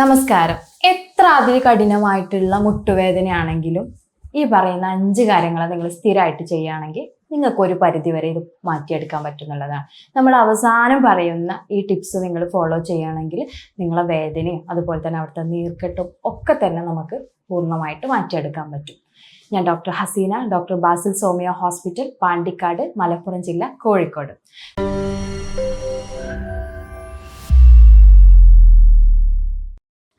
നമസ്കാരം. എത്ര അതികഠിനമായിട്ടുള്ള മുട്ടുവേദനയാണെങ്കിലും ഈ പറയുന്ന അഞ്ച് കാര്യങ്ങൾ നിങ്ങൾ സ്ഥിരമായിട്ട് ചെയ്യുകയാണെങ്കിൽ നിങ്ങൾക്ക് ഒരു പരിധി വരെ ഇത് മാറ്റിയെടുക്കാൻ പറ്റുന്നുള്ളതാണ്. നമ്മൾ അവസാനം പറയുന്ന ഈ ടിപ്സ് നിങ്ങൾ ഫോളോ ചെയ്യുകയാണെങ്കിൽ നിങ്ങളെ വേദനയും അതുപോലെ തന്നെ അവിടുത്തെ നീർക്കെട്ടും ഒക്കെ തന്നെ നമുക്ക് പൂർണമായിട്ട് മാറ്റിയെടുക്കാൻ പറ്റും. ഞാൻ doctor Haseena doctor Basil Somiya hospital Pandikkad Malappuram ജില്ല കോഴിക്കോട്.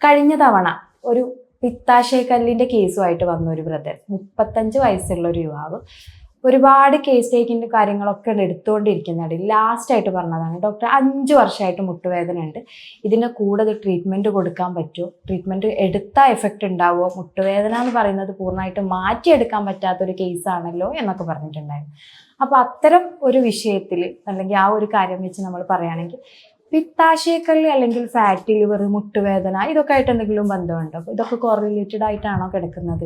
കഴിഞ്ഞ തവണ ഒരു പിത്താശയക്കല്ലിന്റെ കേസുമായിട്ട് വന്ന ഒരു ബ്രദർ മുപ്പത്തഞ്ച് വയസ്സുള്ള ഒരു യുവാവ്. ഒരുപാട് കേസ് ടേക്കിന്റെ കാര്യങ്ങളൊക്കെ എടുത്തുകൊണ്ടിരിക്കുന്നുണ്ട്. ലാസ്റ്റായിട്ട് പറഞ്ഞതാണ് ഡോക്ടർ അഞ്ച് വർഷമായിട്ട് മുട്ടുവേദന ഉണ്ട്. ഇതിന്റെ കൂടെ ട്രീറ്റ്മെന്റ് കൊടുക്കാൻ പറ്റുമോ? ട്രീറ്റ്മെന്റ് എടുത്താൽ എഫക്റ്റ് ഉണ്ടാവുമോ? മുട്ടുവേദന എന്ന് പറയുന്നത് പൂർണമായിട്ട് മാറ്റിയെടുക്കാൻ പറ്റാത്തൊരു കേസാണല്ലോ എന്നൊക്കെ പറഞ്ഞിട്ടുണ്ടായിരുന്നു. അപ്പോൾ അത്തരം ഒരു വിഷയത്തിൽ അല്ലെങ്കിൽ ആ ഒരു കാര്യം വെച്ച് നമ്മൾ പറയുകയാണെങ്കിൽ പിത്താശയക്കല്ല് അല്ലെങ്കിൽ ഫാറ്റി ലിവർ മുട്ടുവേദന ഇതൊക്കെ ആയിട്ട് എന്തെങ്കിലും ബന്ധമുണ്ടോ? ഇതൊക്കെ കോറിലേറ്റഡ് ആയിട്ടാണോ കിടക്കുന്നത്?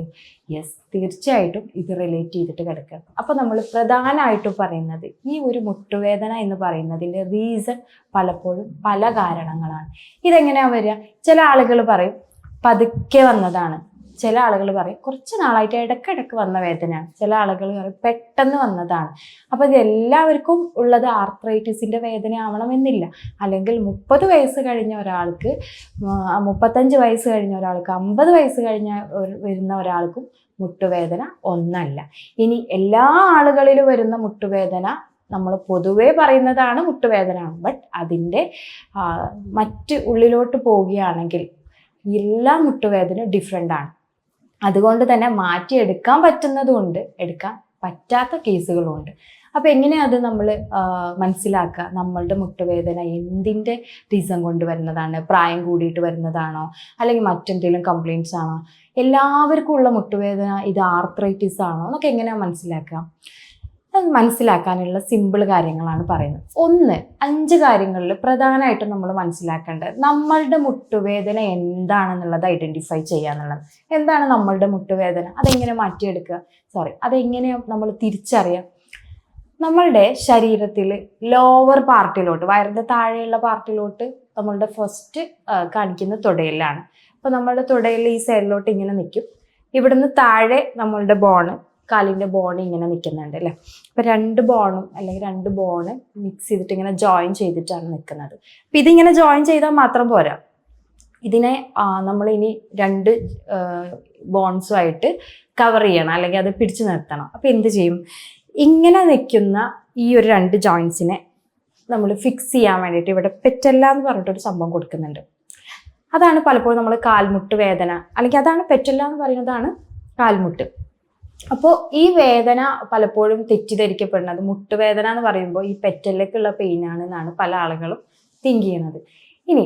യെസ് തീർച്ചയായിട്ടും ഇത് റിലേറ്റ് ചെയ്തിട്ട് കിടക്കുക. അപ്പോൾ നമ്മൾ പ്രധാനമായിട്ടും പറയുന്നത് ഈ ഒരു മുട്ടുവേദന എന്ന് പറയുന്നതിന്റെ റീസൺ പലപ്പോഴും പല കാരണങ്ങളാണ്. ഇതെങ്ങനെയാ വരിക? ചില ആളുകൾ പറയും പതുക്കെ വന്നതാണ്. ചില ആളുകൾ പറയും കുറച്ച് നാളായിട്ട് ഇടക്കിടക്ക് വന്ന വേദനയാണ്. ചില ആളുകൾ പറയും പെട്ടെന്ന് വന്നതാണ്. അപ്പോൾ ഇത് എല്ലാവർക്കും ഉള്ളത് ആർത്രൈറ്റിസിന്റെ വേദന ആവണമെന്നില്ല അല്ലെങ്കിൽ മുപ്പത് വയസ്സ് കഴിഞ്ഞ ഒരാൾക്ക് മുപ്പത്തഞ്ച് വയസ്സ് കഴിഞ്ഞ ഒരാൾക്ക് അമ്പത് വയസ്സ് കഴിഞ്ഞ വരുന്ന ഒരാൾക്കും മുട്ടുവേദന ഒന്നല്ല. ഇനി എല്ലാ ആളുകളിലും വരുന്ന മുട്ടുവേദന നമ്മൾ പൊതുവേ പറയുന്നതാണ് മുട്ടുവേദന ബട്ട് അതിന്റെ മറ്റ് ഉള്ളിലോട്ട് പോവുകയാണെങ്കിൽ എല്ലാ മുട്ടുവേദനയും ഡിഫറെന്റ് ആണ്. അതുകൊണ്ട് തന്നെ മാറ്റിയെടുക്കാൻ പറ്റുന്നതുമുണ്ട് എടുക്കാൻ പറ്റാത്ത കേസുകളുമുണ്ട് അപ്പോൾ എങ്ങനെയാണ് അത് നമ്മൾ മനസ്സിലാക്കുക? നമ്മളുടെ മുട്ടുവേദന എന്തിന്റെ റീസൺ കൊണ്ട് വരുന്നതാണ്? പ്രായം കൂടിയിട്ട് വരുന്നതാണോ? അല്ലെങ്കിൽ മറ്റെന്തെങ്കിലും കംപ്ലയിൻസ് ആണോ? എല്ലാവർക്കും ഉള്ള മുട്ടുവേദന ഇത് ആർത്രൈറ്റിസ് ആണോ? എന്നൊക്കെ എങ്ങനെയാണ് മനസ്സിലാക്കുക? അത് മനസ്സിലാക്കാനുള്ള സിമ്പിൾ കാര്യങ്ങളാണ് പറയുന്നത്. ഒന്ന് അഞ്ച് കാര്യങ്ങളിൽ പ്രധാനമായിട്ടും നമ്മൾ മനസ്സിലാക്കേണ്ടത് നമ്മളുടെ മുട്ടുവേദന എന്താണെന്നുള്ളത് ഐഡന്റിഫൈ ചെയ്യുക എന്നുള്ളത്. എന്താണ് നമ്മളുടെ മുട്ടുവേദന? അതെങ്ങനെ മാറ്റിയെടുക്കുക? സോറി അതെങ്ങനെ നമ്മൾ തിരിച്ചറിയാം? നമ്മളുടെ ശരീരത്തിൽ ലോവർ പാർട്ടിലോട്ട് വയറിന്റെ താഴെയുള്ള പാർട്ടിലോട്ട് നമ്മളുടെ ഫസ്റ്റ് കാണിക്കുന്ന തുടയിലാണ്. അപ്പോൾ നമ്മളുടെ തുടയിൽ ഈ സൈഡിലോട്ട് ഇങ്ങനെ നിൽക്കും. ഇവിടുന്ന് താഴെ നമ്മളുടെ ബോണ് കാലിന്റെ ബോൺ ഇങ്ങനെ നിൽക്കുന്നുണ്ട് അല്ലേ? അപ്പോൾ രണ്ട് ബോണും അല്ലെങ്കിൽ രണ്ട് ബോണ് മിക്സ് ചെയ്തിട്ട് ഇങ്ങനെ ജോയിൻ ചെയ്തിട്ടാണ് നിൽക്കുന്നത് അപ്പോൾ ഇതിങ്ങനെ ജോയിൻ ചെയ്താൽ മാത്രം പോരാ. ഇതിനെ നമ്മൾ ഇനി രണ്ട് ബോൺസുമായിട്ട് കവർ ചെയ്യണം അല്ലെങ്കിൽ അത് പിടിച്ചു നിർത്തണം. അപ്പോൾ എന്ത് ചെയ്യും? ഇങ്ങനെ നിൽക്കുന്ന ഈ ഒരു രണ്ട് ജോയിൻസിനെ നമ്മൾ ഫിക്സ് ചെയ്യാൻ വേണ്ടിയിട്ട് ഇവിടെ പെറ്റല്ല എന്ന് പറഞ്ഞിട്ടൊരു സംഭവം കൊടുക്കുന്നുണ്ട്. അതാണ് പലപ്പോഴും നമ്മൾ കാൽമുട്ട് വേദന അല്ലെങ്കിൽ അതാണ് പെറ്റല്ല എന്ന് പറയുന്നതാണ് കാൽമുട്ട്. അപ്പോൾ ഈ വേദന പലപ്പോഴും തെറ്റിദ്ധരിക്കപ്പെടുന്നത് മുട്ടുവേദന എന്ന് പറയുമ്പോൾ ഈ പെറ്റലിലേക്കുള്ള എന്നാണ് പല ആളുകളും തിങ്ക് ചെയ്യുന്നത്. ഇനി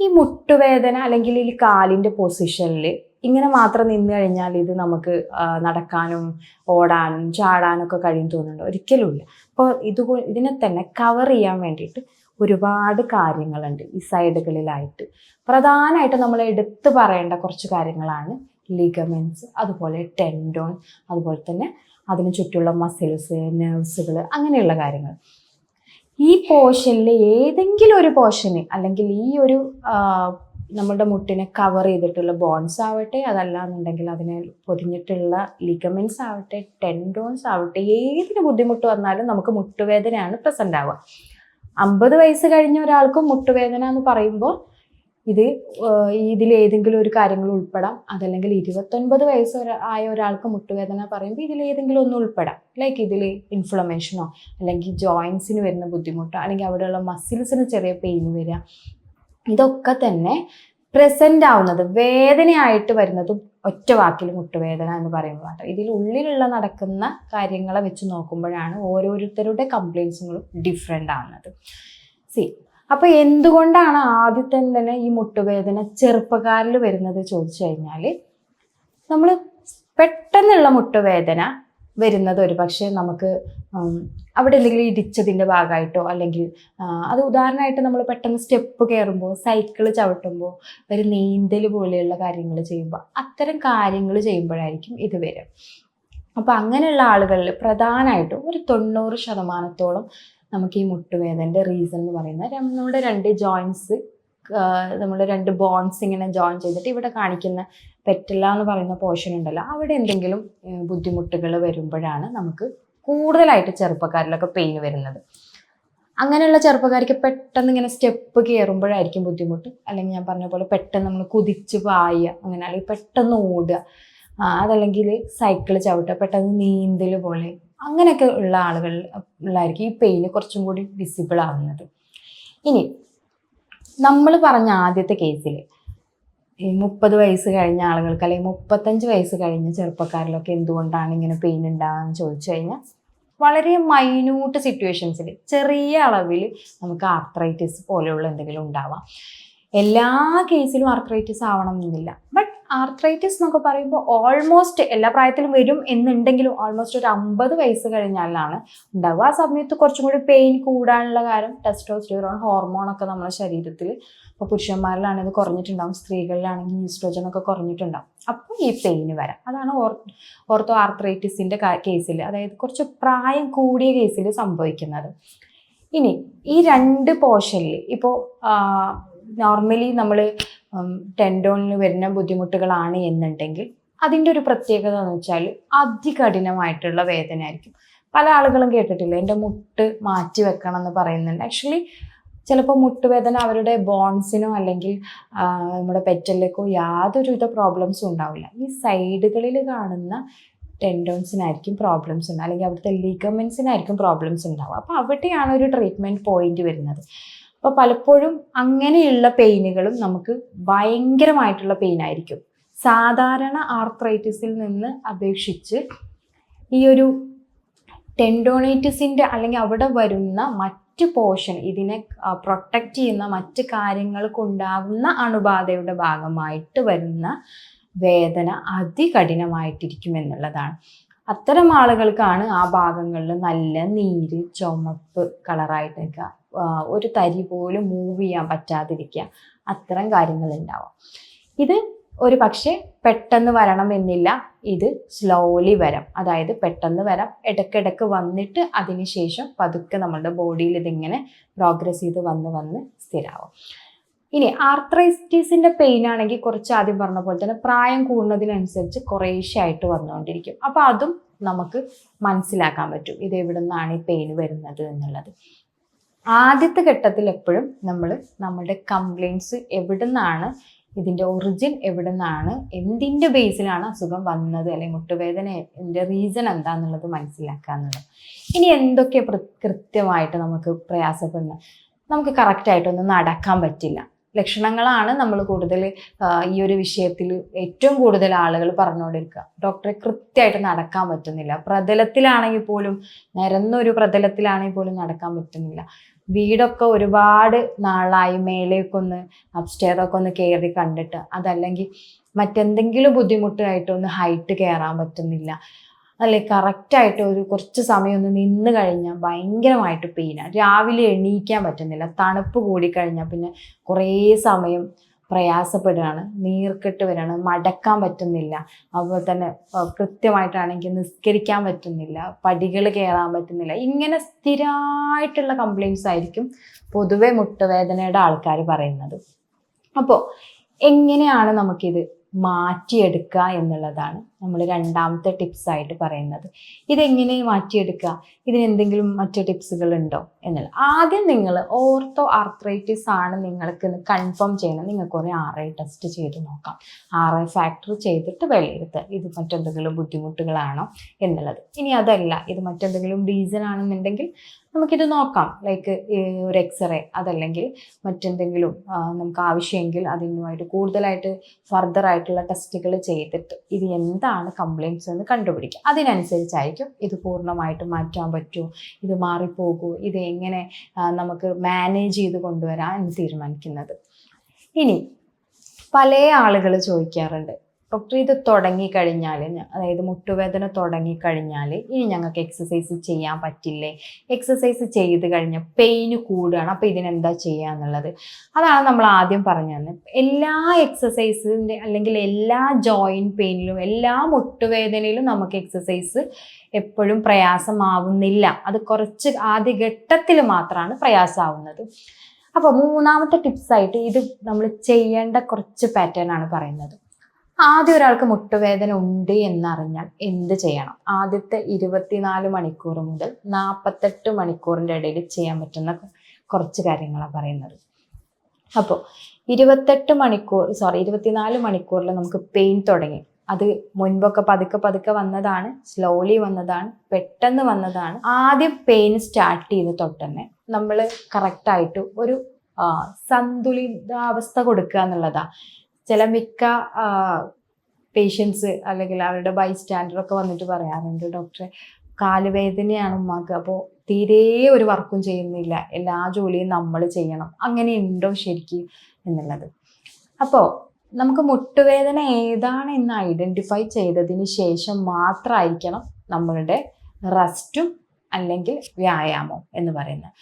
ഈ മുട്ടുവേദന അല്ലെങ്കിൽ ഈ കാലിന്റെ പൊസിഷനിൽ ഇങ്ങനെ മാത്രം നിന്ന് കഴിഞ്ഞാൽ ഇത് നമുക്ക് നടക്കാനും ഓടാനും ചാടാനും ഒക്കെ കഴിയും തോന്നുന്നുണ്ട്. ഒരിക്കലുമില്ല അപ്പോൾ ഇത് ഇതിനെ തന്നെ കവർ ചെയ്യാൻ വേണ്ടിയിട്ട് ഒരുപാട് കാര്യങ്ങളുണ്ട് ഈ സൈഡുകളിലായിട്ട് പ്രധാനമായിട്ട് നമ്മൾ എടുത്തു പറയേണ്ട കുറച്ച് കാര്യങ്ങളാണ് ലിഗമെന്റ്സ് അതുപോലെ ടെൻഡോൺ അതുപോലെ തന്നെ അതിന് ചുറ്റുള്ള മസിൽസ് നെർവ്സുകൾ അങ്ങനെയുള്ള കാര്യങ്ങൾ. ഈ പോർഷനിൽ ഏതെങ്കിലും ഒരു പോർഷന് അല്ലെങ്കിൽ ഈ ഒരു നമ്മുടെ മുട്ടിനെ കവർ ചെയ്തിട്ടുള്ള ബോൺസ് ആവട്ടെ അതല്ല എന്നുണ്ടെങ്കിൽ അതിനെ പൊതിഞ്ഞിട്ടുള്ള ലിഗമെൻസ് ആവട്ടെ ടെൻഡോൺസ് ആവട്ടെ ഏതിന് ബുദ്ധിമുട്ട് വന്നാലും നമുക്ക് മുട്ടുവേദനയാണ് പ്രസന്റ് ആവുക. അമ്പത് വയസ്സ് കഴിഞ്ഞ ഒരാൾക്കും മുട്ടുവേദന എന്ന് പറയുമ്പോൾ ഇത് ഇതിൽ ഏതെങ്കിലും ഒരു കാര്യങ്ങൾ ഉൾപ്പെടാം. അതല്ലെങ്കിൽ ഇരുപത്തൊൻപത് വയസ്സ് ആയ ഒരാൾക്ക് മുട്ടുവേദന പറയുമ്പോൾ ഇതിൽ ഏതെങ്കിലും ഒന്ന് ഉൾപ്പെടാം. ലൈക്ക് ഇതിൽ ഇൻഫ്ലമേഷനോ അല്ലെങ്കിൽ ജോയിൻസിന് വരുന്ന ബുദ്ധിമുട്ടോ അല്ലെങ്കിൽ അവിടെയുള്ള മസിൽസിന് ചെറിയ പെയിൻ വരിക ഇതൊക്കെ തന്നെ പ്രസന്റ് ആവുന്നത് വേദനയായിട്ട് വരുന്നതും ഒറ്റ വാക്കിൽ മുട്ടുവേദന എന്ന് പറയുമ്പോൾ മാത്രം. ഇതിൽ ഉള്ളിലുള്ള നടക്കുന്ന കാര്യങ്ങളെ വെച്ച് നോക്കുമ്പോഴാണ് ഓരോരുത്തരുടെ കംപ്ലയിൻസുകളും ഡിഫറെന്റ് ആവുന്നത്. സി അപ്പോൾ എന്തുകൊണ്ടാണ് ആദ്യത്തെ തന്നെ ഈ മുട്ടുവേദന ചെറുപ്പക്കാരിൽ വരുന്നത് ചോദിച്ചു കഴിഞ്ഞാൽ നമ്മൾ പെട്ടെന്നുള്ള മുട്ടുവേദന വരുന്നത് ഒരു പക്ഷേ നമുക്ക് അവിടെ എന്തെങ്കിലും ഇടിച്ചതിന്റെ ഭാഗമായിട്ടോ അല്ലെങ്കിൽ അത് ഉദാഹരണമായിട്ട് നമ്മൾ പെട്ടെന്ന് സ്റ്റെപ്പ് കയറുമ്പോൾ സൈക്കിൾ ചവിട്ടുമ്പോൾ ഒരു നീന്തൽ പോലെയുള്ള കാര്യങ്ങൾ ചെയ്യുമ്പോൾ അത്തരം കാര്യങ്ങൾ ചെയ്യുമ്പോഴായിരിക്കും ഇത് വരും അപ്പോൾ അങ്ങനെയുള്ള ആളുകളിൽ പ്രധാനമായിട്ടും ഒരു തൊണ്ണൂറ് ശതമാനത്തോളം നമുക്ക് ഈ മുട്ടുവേദന്റെ റീസൺ എന്ന് പറയുന്നത്. നമ്മുടെ രണ്ട് ജോയിൻസ് നമ്മുടെ രണ്ട് ബോൺസ് ഇങ്ങനെ ജോയിൻ ചെയ്തിട്ട് ഇവിടെ കാണിക്കുന്ന പെറ്റല്ല എന്ന് പറയുന്ന പോർഷൻ ഉണ്ടല്ലോ അവിടെ എന്തെങ്കിലും ബുദ്ധിമുട്ടുകൾ വരുമ്പോഴാണ് നമുക്ക് കൂടുതലായിട്ട് ചെറുപ്പക്കാരിലൊക്കെ പെയിൻ വരുന്നത്. അങ്ങനെയുള്ള ചെറുപ്പക്കാർക്ക് പെട്ടെന്ന് ഇങ്ങനെ സ്റ്റെപ്പ് കയറുമ്പോഴായിരിക്കും ബുദ്ധിമുട്ട്. അല്ലെങ്കിൽ ഞാൻ പറഞ്ഞ പോലെ പെട്ടെന്ന് നമ്മൾ കുതിച്ച് പായുക അങ്ങനെ അല്ലെങ്കിൽ പെട്ടെന്ന് ഓടുക. അതല്ലെങ്കിൽ സൈക്കിൾ ചവിട്ടുക പെട്ടെന്ന് നീന്തൽ പോലെ അങ്ങനെയൊക്കെ ഉള്ള ആളുകൾ ഉള്ളായിരിക്കും ഈ പെയിന് കുറച്ചും കൂടി വിസിബിൾ ആവുന്നത്. ഇനി നമ്മൾ പറഞ്ഞ ആദ്യത്തെ കേസിൽ ഈ മുപ്പത് വയസ്സ് കഴിഞ്ഞ ആളുകൾക്ക് അല്ലെങ്കിൽ മുപ്പത്തഞ്ച് വയസ്സ് കഴിഞ്ഞ ചെറുപ്പക്കാരിലൊക്കെ എന്തുകൊണ്ടാണ് ഇങ്ങനെ പെയിൻ ഉണ്ടാകാന്ന് ചോദിച്ചു കഴിഞ്ഞാൽ വളരെ മൈന്യൂട്ട് സിറ്റുവേഷൻസിൽ ചെറിയ അളവിൽ നമുക്ക് ആർത്രൈറ്റിസ് പോലെയുള്ള എന്തെങ്കിലും ഉണ്ടാവാം. എല്ലാ കേസിലും ആർത്രൈറ്റിസ് ആവണം എന്നില്ല. ബട്ട് ആർത്രൈറ്റിസ് എന്നൊക്കെ പറയുമ്പോൾ ഓൾമോസ്റ്റ് എല്ലാ പ്രായത്തിലും വരും എന്നുണ്ടെങ്കിലും ഓൾമോസ്റ്റ് ഒരു അമ്പത് വയസ്സ് കഴിഞ്ഞാലാണ് ഉണ്ടാവുക. ആ സമയത്ത് കുറച്ചും കൂടി പെയിൻ കൂടാനുള്ള കാര്യം ടെസ്റ്റോസ്റ്റിറോൺ ഹോർമോണൊക്കെ നമ്മുടെ ശരീരത്തിൽ ഇപ്പോൾ പുരുഷന്മാരിലാണെങ്കിൽ ഇത് കുറഞ്ഞിട്ടുണ്ടാവും സ്ത്രീകളിലാണെങ്കിൽ ഈസ്ട്രോജൻ ഒക്കെ കുറഞ്ഞിട്ടുണ്ടാവും. അപ്പോൾ ഈ പെയിന് വരാം. അതാണ് ഓർ ഓർത്തോ ആർത്രൈറ്റിസിന്റെ കേസിൽ അതായത് കുറച്ച് പ്രായം കൂടിയ കേസിൽ സംഭവിക്കുന്നത്. ഇനി ഈ രണ്ട് പോർഷനിൽ ഇപ്പോൾ നോർമലി നമ്മൾ ടെൻഡോണിന് വരുന്ന ബുദ്ധിമുട്ടുകളാണ് എന്നുണ്ടെങ്കിൽ അതിന്റെ ഒരു പ്രത്യേകത എന്ന് വെച്ചാൽ അതികഠിനമായിട്ടുള്ള വേദന ആയിരിക്കും പല ആളുകളും കേട്ടിട്ടില്ല എന്റെ മുട്ട് മാറ്റി വെക്കണം എന്ന് പറയുന്നുണ്ട്. ആക്ച്വലി ചിലപ്പോൾ മുട്ടുവേദന അവരുടെ ബോൺസിനോ അല്ലെങ്കിൽ നമ്മുടെ പെറ്റലിലേക്കോ യാതൊരുവിധ പ്രോബ്ലംസും ഉണ്ടാവില്ല. ഈ സൈഡുകളിൽ കാണുന്ന ടെൻഡോൺസിനായിരിക്കും പ്രോബ്ലംസ് ഉണ്ടാവുക അല്ലെങ്കിൽ അവിടുത്തെ ലിഗമെൻസിനായിരിക്കും പ്രോബ്ലംസ് ഉണ്ടാവുക. അപ്പോൾ അവിടെയാണ് ഒരു ട്രീറ്റ്മെന്റ് പോയിന്റ് വരുന്നത്. അപ്പോൾ പലപ്പോഴും അങ്ങനെയുള്ള പെയിനുകളും നമുക്ക് ഭയങ്കരമായിട്ടുള്ള പെയിൻ ആയിരിക്കും. സാധാരണ ആർത്രൈറ്റിസിൽ നിന്ന് അപേക്ഷിച്ച് ഈ ഒരു ടെൻഡോണൈറ്റിസിന്റെ അല്ലെങ്കിൽ അവിടെ വരുന്ന മറ്റ് പോർഷൻ ഇതിനെ പ്രൊട്ടക്റ്റ് ചെയ്യുന്ന മറ്റ് കാര്യങ്ങൾക്കുണ്ടാകുന്ന അണുബാധയുടെ ഭാഗമായിട്ട് വരുന്ന വേദന അതികഠിനമായിട്ടിരിക്കും എന്നുള്ളതാണ്. അത്തരം ആളുകൾക്കാണ് ആ ഭാഗങ്ങളിൽ നല്ല നീര് ചുമപ്പ് കളറായിട്ട് നിൽക്കുക. ഒരു തരി പോലും മൂവ് ചെയ്യാൻ പറ്റാതിരിക്കുക. അത്തരം കാര്യങ്ങൾ ഉണ്ടാവാം ഇത് ഒരു പക്ഷേ പെട്ടെന്ന് വരണം എന്നില്ല. ഇത് സ്ലോലി വരാം. അതായത് പെട്ടെന്ന് വരാം. ഇടയ്ക്കിടയ്ക്ക് വന്നിട്ട് അതിനുശേഷം പതുക്കെ നമ്മളുടെ ബോഡിയിൽ ഇതിങ്ങനെ പ്രോഗ്രസ് ചെയ്ത് വന്ന് വന്ന് സ്ഥിരമാവും ഇനി ആർത്രൈറ്റിസിന്റെ പെയിൻ ആണെങ്കിൽ കുറച്ച് ആദ്യം പറഞ്ഞ പോലെ തന്നെ പ്രായം കൂടുന്നതിനനുസരിച്ച് കുറേശ്ശെ ആയിട്ട് വന്നുകൊണ്ടിരിക്കും. അപ്പോൾ അതും നമുക്ക് മനസ്സിലാക്കാൻ പറ്റും. ഇത് എവിടെ നിന്നാണ് ഈ പെയിൻ വരുന്നത് എന്നുള്ളത്. ആദ്യത്തെ ഘട്ടത്തിൽ എപ്പോഴും നമ്മൾ നമ്മുടെ കംപ്ലയിൻസ് എവിടെ നിന്നാണ് ഇതിന്റെ ഒറിജിൻ എവിടെ നിന്നാണ് എന്തിന്റെ ബേസിലാണ് അസുഖം വന്നത് അല്ലെങ്കിൽ മുട്ടുവേദന എന്റെ റീസൺ എന്താണെന്നുള്ളത് മനസ്സിലാക്കുക എന്നുള്ളത് ഇനി എന്തൊക്കെ കൃത്യമായിട്ട് നമുക്ക് പ്രയാസപ്പെടുന്ന നമുക്ക് കറക്റ്റായിട്ടൊന്നും നടക്കാൻ പറ്റില്ല. ലക്ഷണങ്ങളാണ് നമ്മൾ കൂടുതൽ ഈ ഒരു വിഷയത്തിൽ ഏറ്റവും കൂടുതൽ ആളുകൾ പറഞ്ഞുകൊണ്ടിരിക്കുക. ഡോക്ടറെ കൃത്യമായിട്ട് നടക്കാൻ പറ്റുന്നില്ല. പ്രതലത്തിലാണെങ്കിൽ പോലും നിരന്നൊരു പ്രതലത്തിലാണെങ്കിൽ പോലും നടക്കാൻ പറ്റുന്നില്ല. വീടൊക്കെ ഒരുപാട് നാളായി മേലേക്കൊന്ന് അപ്സ്റ്റെയറൊക്കെ ഒന്ന് കയറി കണ്ടിട്ട്. അതല്ലെങ്കിൽ മറ്റെന്തെങ്കിലും ബുദ്ധിമുട്ടായിട്ടൊന്ന് ഹൈറ്റ് കയറാൻ പറ്റുന്നില്ല. അല്ലെ? കറക്റ്റായിട്ട് ഒരു കുറച്ച് സമയം ഒന്ന് നിന്ന് കഴിഞ്ഞാൽ ഭയങ്കരമായിട്ട് പെയിനാണ് രാവിലെ എണീക്കാൻ പറ്റുന്നില്ല. തണുപ്പ് കൂടിക്കഴിഞ്ഞാൽ പിന്നെ കുറേ സമയം പ്രയാസപ്പെടുകയാണ് നീർക്കെട്ട് വരികയാണ് മടക്കാൻ പറ്റുന്നില്ല. അതുപോലെ തന്നെ കൃത്യമായിട്ടാണെങ്കിൽ നിസ്കരിക്കാൻ പറ്റുന്നില്ല പടികൾ കയറാൻ പറ്റുന്നില്ല. ഇങ്ങനെ സ്ഥിരമായിട്ടുള്ള കംപ്ലയിൻസ് ആയിരിക്കും പൊതുവെ മുട്ടുവേദനയുടെ ആൾക്കാർ പറയുന്നത്. അപ്പോൾ എങ്ങനെയാണ് നമുക്കിത് മാറ്റിയെടുക്കുക എന്നുള്ളതാണ്. നമ്മൾ രണ്ടാമത്തെ ടിപ്സ് ആയിട്ട് പറയുന്നത്. ഇതെങ്ങനെ മാറ്റിയെടുക്കുക? ഇതിന് എന്തെങ്കിലും മറ്റു ടിപ്സുകൾ ഉണ്ടോ? എന്നുള്ളത് ആദ്യം നിങ്ങൾ ഓർത്തോ ആർത്രൈറ്റിസ് ആണ് നിങ്ങൾക്ക് കൺഫേം ചെയ്യണം. നിങ്ങൾക്ക് ഒരു ആർ ഐ ടെസ്റ്റ് ചെയ്ത് നോക്കാം. ആർ ഐ ഫാക്ടർ ചെയ്തിട്ട് വിലയിരുത്തുക ഇത് മറ്റെന്തെങ്കിലും ബുദ്ധിമുട്ടുകളാണോ എന്നുള്ളത്. ഇനി അതല്ല. ഇത് മറ്റെന്തെങ്കിലും റീസൺ ആണെന്നുണ്ടെങ്കിൽ നമുക്കിത് നോക്കാം. ലൈക്ക് ഒരു എക്സ്റേ അതല്ലെങ്കിൽ മറ്റെന്തെങ്കിലും നമുക്ക് ആവശ്യമെങ്കിൽ അതിനുമായിട്ട് കൂടുതലായിട്ട് ഫർദർ ആയിട്ടുള്ള ടെസ്റ്റുകൾ ചെയ്തിട്ട് ഇത് എന്താണ് കംപ്ലയിൻസ് എന്ന് കണ്ടുപിടിക്കുക. അതിനനുസരിച്ചായിരിക്കും ഇത് പൂർണമായിട്ട് മാറ്റാൻ പറ്റുമോ ഇത് മാറിപ്പോകുമോ ഇത് എങ്ങനെ നമുക്ക് മാനേജ് ചെയ്ത് കൊണ്ടുവരാം എന്ന് തീരുമാനിക്കുന്നത്. ഇനി പല ആളുകൾ ചോദിക്കാറുണ്ട് ഡോക്ടർ ഇത് തുടങ്ങിക്കഴിഞ്ഞാൽ അതായത് മുട്ടുവേദന തുടങ്ങിക്കഴിഞ്ഞാൽ ഇനി ഞങ്ങൾക്ക് എക്സസൈസ് ചെയ്യാൻ പറ്റില്ലേ? എക്സസൈസ് ചെയ്ത് കഴിഞ്ഞാൽ പെയിന് കൂടുകയാണ്. അപ്പോൾ ഇതിനെന്താ ചെയ്യുക എന്നുള്ളത്. അതാണ് നമ്മൾ ആദ്യം പറഞ്ഞു തന്നെ എല്ലാ എക്സസൈസിന്റെ അല്ലെങ്കിൽ എല്ലാ ജോയിന്റ് പെയിനിലും എല്ലാ മുട്ടുവേദനയിലും നമുക്ക് എക്സസൈസ് എപ്പോഴും പ്രയാസമാവുന്നില്ല. അത് കുറച്ച് ആദ്യ ഘട്ടത്തിൽ മാത്രമാണ് പ്രയാസമാവുന്നത്. അപ്പോൾ മൂന്നാമത്തെ ടിപ്സായിട്ട് ഇത് നമ്മൾ ചെയ്യേണ്ട കുറച്ച് പാറ്റേൺ ആണ് പറയുന്നത്. ആദ്യം ഒരാൾക്ക് മുട്ടുവേദന ഉണ്ട് എന്നറിഞ്ഞാൽ എന്ത് ചെയ്യണം? ആദ്യത്തെ ഇരുപത്തിനാല് മണിക്കൂർ മുതൽ നാൽപ്പത്തെട്ട് മണിക്കൂറിന്റെ ഇടയിൽ ചെയ്യാൻ പറ്റുന്ന കുറച്ച് കാര്യങ്ങളാണ് പറയുന്നത്. അപ്പോൾ ഇരുപത്തെട്ട് മണിക്കൂർ സോറി ഇരുപത്തിനാല് മണിക്കൂറിൽ നമുക്ക് പെയിൻ തുടങ്ങി. അത് മുൻപൊക്കെ പതുക്കെ പതുക്കെ വന്നതാണ് സ്ലോലി വന്നതാണ് പെട്ടെന്ന് വന്നതാണ്. ആദ്യം പെയിൻ സ്റ്റാർട്ട് ചെയ്ത് തൊട്ടന്നെ നമ്മൾ കറക്റ്റായിട്ട് ഒരു സന്തുലിതാവസ്ഥ കൊടുക്കുക എന്നുള്ളതാ. ചില മിക്ക പേഷ്യൻസ് അല്ലെങ്കിൽ അവരുടെ ബൈ ഒക്കെ വന്നിട്ട് പറയാറുണ്ട് ഡോക്ടറെ കാലുവേദനയാണ് ഉമ്മാക്ക്. അപ്പോൾ തീരെ ഒരു വർക്കും ചെയ്യുന്നില്ല. എല്ലാ ജോലിയും നമ്മൾ ചെയ്യണം. അങ്ങനെ ഉണ്ടോ ശരിക്കും? എന്നുള്ളത്. അപ്പോൾ നമുക്ക് മുട്ടുവേദന ഏതാണ് എന്ന് ഐഡന്റിഫൈ ചെയ്തതിന് ശേഷം മാത്രമായിരിക്കണം നമ്മളുടെ റെസ്റ്റും അല്ലെങ്കിൽ വ്യായാമം എന്ന് പറയുന്നത്.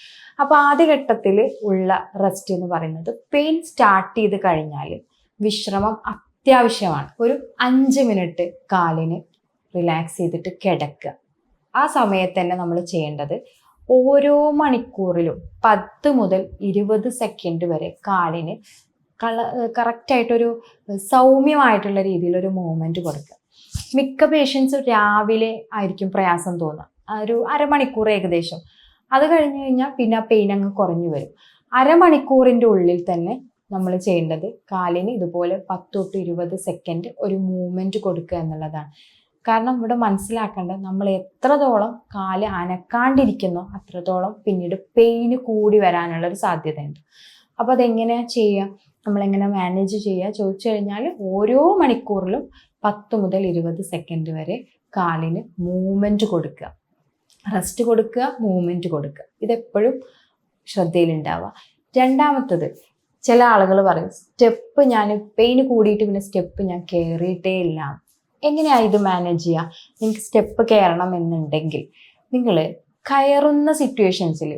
അപ്പോൾ ആദ്യഘട്ടത്തിൽ ഉള്ള റെസ്റ്റ് എന്ന് പറയുന്നത് പെയിൻ സ്റ്റാർട്ട് ചെയ്ത് കഴിഞ്ഞാൽ വിശ്രമം അത്യാവശ്യമാണ്. ഒരു അഞ്ച് മിനിറ്റ് കാലിന് റിലാക്സ് ചെയ്തിട്ട് കിടക്കുക. ആ സമയത്ത് തന്നെ നമ്മൾ ചെയ്യേണ്ടത് ഓരോ മണിക്കൂറിലും പത്ത് മുതൽ ഇരുപത് സെക്കൻഡ് വരെ കാലിന് കള കറക്റ്റായിട്ടൊരു സൗമ്യമായിട്ടുള്ള രീതിയിൽ ഒരു മൂവ്മെന്റ് കൊടുക്കുക. മിക്ക പേഷ്യൻസും രാവിലെ ആയിരിക്കും പ്രയാസം തോന്നുക. ഒരു അരമണിക്കൂർ ഏകദേശം. അത് കഴിഞ്ഞ് കഴിഞ്ഞാൽ പിന്നെ ആ പെയിൻ അങ്ങ് കുറഞ്ഞു വരും. അരമണിക്കൂറിന്റെ ഉള്ളിൽ തന്നെ നമ്മൾ ചെയ്യേണ്ടത് കാലിന് ഇതുപോലെ പത്ത് തൊട്ട് ഇരുപത് സെക്കൻഡ് ഒരു മൂവ്മെന്റ് കൊടുക്കുക എന്നുള്ളതാണ്. കാരണം ഇവിടെ മനസ്സിലാക്കേണ്ടത് നമ്മൾ എത്രത്തോളം കാൽ അനക്കാണ്ടിരിക്കുന്നോ അത്രത്തോളം പിന്നീട് പെയിന് കൂടി വരാനുള്ള ഒരു സാധ്യതയുണ്ട്. അപ്പോൾ അതെങ്ങനെ ചെയ്യുക? നമ്മളെങ്ങനെ മാനേജ് ചെയ്യുക? ചോദിച്ചു കഴിഞ്ഞാൽ ഓരോ മണിക്കൂറിലും പത്ത് മുതൽ ഇരുപത് സെക്കൻഡ് വരെ കാലിന് മൂവ്മെന്റ് കൊടുക്കുക. റെസ്റ്റ് കൊടുക്കുക മൂവ്മെന്റ് കൊടുക്കുക. ഇതെപ്പോഴും ശ്രദ്ധയിലുണ്ടാവുക. രണ്ടാമത്തത് ചില ആളുകൾ പറയും സ്റ്റെപ്പ് ഞാൻ പെയിന് കൂടിയിട്ട് പിന്നെ സ്റ്റെപ്പ് ഞാൻ കയറിയിട്ടേ ഇല്ല. എങ്ങനെയാണ് ഇത് മാനേജ് ചെയ്യുക നിങ്ങൾക്ക് സ്റ്റെപ്പ് കയറണം എന്നുണ്ടെങ്കിൽ നിങ്ങൾ കയറുന്ന സിറ്റുവേഷൻസിൽ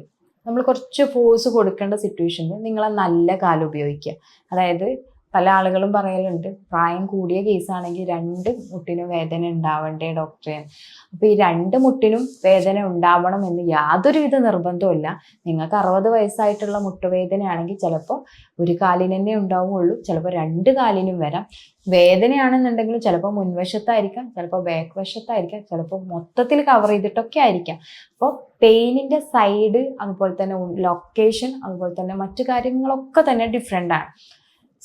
നമ്മൾ കുറച്ച് ഫോഴ്സ് കൊടുക്കേണ്ട സിറ്റുവേഷനിൽ നിങ്ങളെ നല്ല കാലം ഉപയോഗിക്കുക. അതായത് പല ആളുകളും പറയലുണ്ട്. പ്രായം കൂടിയ കേസാണെങ്കിൽ രണ്ട് മുട്ടിനും വേദന ഉണ്ടാവണ്ടേ ഡോക്ടറെ അപ്പോൾ ഈ രണ്ട് മുട്ടിനും വേദന ഉണ്ടാവണം എന്ന് യാതൊരുവിധ നിർബന്ധമില്ല നിങ്ങൾക്ക് അറുപത് വയസ്സായിട്ടുള്ള മുട്ടുവേദനയാണെങ്കിൽ ചിലപ്പോൾ ഒരു കാലിന് തന്നെ ഉണ്ടാവുകയുള്ളൂ. ചിലപ്പോൾ രണ്ട് കാലിനും വരാം. വേദനയാണെന്നുണ്ടെങ്കിലും ചിലപ്പോൾ മുൻവശത്തായിരിക്കാം ചിലപ്പോൾ ബാക്ക് വശത്തായിരിക്കാം ചിലപ്പോൾ മൊത്തത്തിൽ കവർ ചെയ്തിട്ടൊക്കെ ആയിരിക്കാം. അപ്പോൾ പെയിനിന്റെ സൈഡ് അതുപോലെ തന്നെ ലൊക്കേഷൻ അതുപോലെ തന്നെ മറ്റു കാര്യങ്ങളൊക്കെ തന്നെ ഡിഫറെന്റ് ആണ്.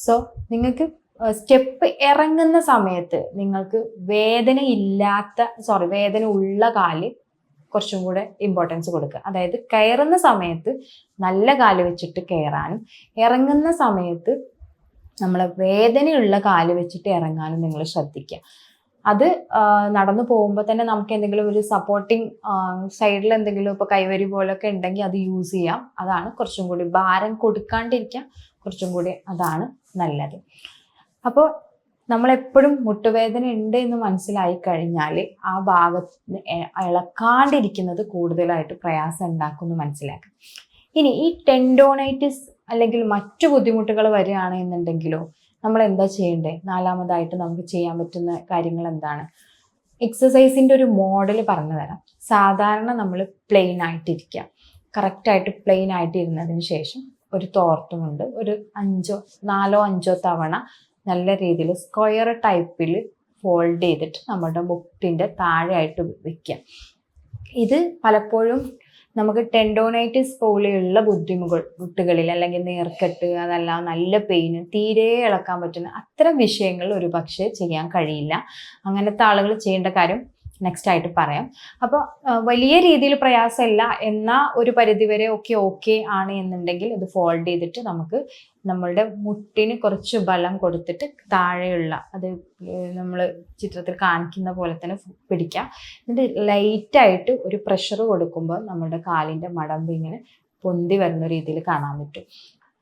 സോ നിങ്ങൾക്ക് സ്റ്റെപ്പ് ഇറങ്ങുന്ന സമയത്ത് നിങ്ങൾക്ക് വേദന ഇല്ലാത്ത സോറി വേദന ഉള്ള കാൽ കുറച്ചും കൂടെ ഇമ്പോർട്ടൻസ് കൊടുക്കുക. അതായത് കയറുന്ന സമയത്ത് നല്ല കാൽ വെച്ചിട്ട് കയറാനും ഇറങ്ങുന്ന സമയത്ത് നമ്മൾ വേദനയുള്ള കാൽ വെച്ചിട്ട് ഇറങ്ങാനും നിങ്ങൾ ശ്രദ്ധിക്കുക. അത് നടന്നു പോകുമ്പോൾ തന്നെ നമുക്ക് എന്തെങ്കിലും ഒരു സപ്പോർട്ടിങ് സൈഡിൽ എന്തെങ്കിലും ഇപ്പോൾ കൈവരി പോലൊക്കെ ഉണ്ടെങ്കിൽ അത് യൂസ് ചെയ്യാം. അതാണ് കുറച്ചും കൂടി ഭാരം കൊടുക്കാണ്ടിരിക്കാം കുറച്ചും കൂടി അതാണ് നല്ലത്. അപ്പോൾ നമ്മളെപ്പോഴും മുട്ടുവേദന ഉണ്ട് എന്ന് മനസ്സിലായി കഴിഞ്ഞാൽ ആ ഭാഗത്ത് ഇളക്കാണ്ടിരിക്കുന്നത് കൂടുതലായിട്ട് പ്രയാസം ഉണ്ടാക്കുമെന്ന് മനസ്സിലാക്കാം. ഇനി ഈ ടെൻഡോണൈറ്റിസ് അല്ലെങ്കിൽ മറ്റു ബുദ്ധിമുട്ടുകൾ വരികയാണെന്നുണ്ടെങ്കിലോ നമ്മൾ എന്താ ചെയ്യേണ്ടത് നാലാമതായിട്ട് നമുക്ക് ചെയ്യാൻ പറ്റുന്ന കാര്യങ്ങൾ എന്താണ്? എക്സസൈസിന്റെ ഒരു മോഡൽ പറഞ്ഞു തരാം. സാധാരണ നമ്മൾ പ്ലെയിൻ ആയിട്ടിരിക്കുക. കറക്റ്റായിട്ട് പ്ലെയിൻ ആയിട്ട് ഇരുന്നതിന് ശേഷം ഒരു തോർത്തുമുണ്ട് ഒരു അഞ്ചോ നാലോ അഞ്ചോ തവണ നല്ല രീതിയിൽ സ്ക്വയർ ടൈപ്പിൽ ഫോൾഡ് ചെയ്തിട്ട് നമ്മുടെ മുട്ടിന്റെ താഴെയായിട്ട് വെക്കുക. ഇത് പലപ്പോഴും നമുക്ക് ടെൻഡോണൈറ്റിസ് പോലെയുള്ള ബുദ്ധിമുകൾ മുട്ടുകളിൽ അല്ലെങ്കിൽ നീർക്കെട്ട് അതല്ല നല്ല പെയിന് തീരെ ഇളക്കാൻ പറ്റുന്ന അത്തരം വിഷയങ്ങൾ ഒരു ചെയ്യാൻ കഴിയില്ല. അങ്ങനത്തെ ആളുകൾ ചെയ്യേണ്ട കാര്യം നെക്സ്റ്റ് ആയിട്ട് പറയാം. അപ്പോൾ വലിയ രീതിയിൽ പ്രയാസമില്ല എന്ന ഒരു പരിധിവരെ ഒക്കെ ഓക്കെ ആണ് എന്നുണ്ടെങ്കിൽ ഇത് ഫോൾഡ് ചെയ്തിട്ട് നമുക്ക് നമ്മളുടെ മുട്ടിന് കുറച്ച് ബലം കൊടുത്തിട്ട് താഴെയുള്ള അത് നമ്മൾ ചിത്രത്തിൽ കാണിക്കുന്ന പോലെ തന്നെ പിടിക്കാം. എന്നിട്ട് ലൈറ്റായിട്ട് ഒരു പ്രഷർ കൊടുക്കുമ്പോൾ നമ്മുടെ കാലിന്റെ മടമ്പ് ഇങ്ങനെ പൊന്തി വരുന്ന രീതിയിൽ കാണാൻ പറ്റും.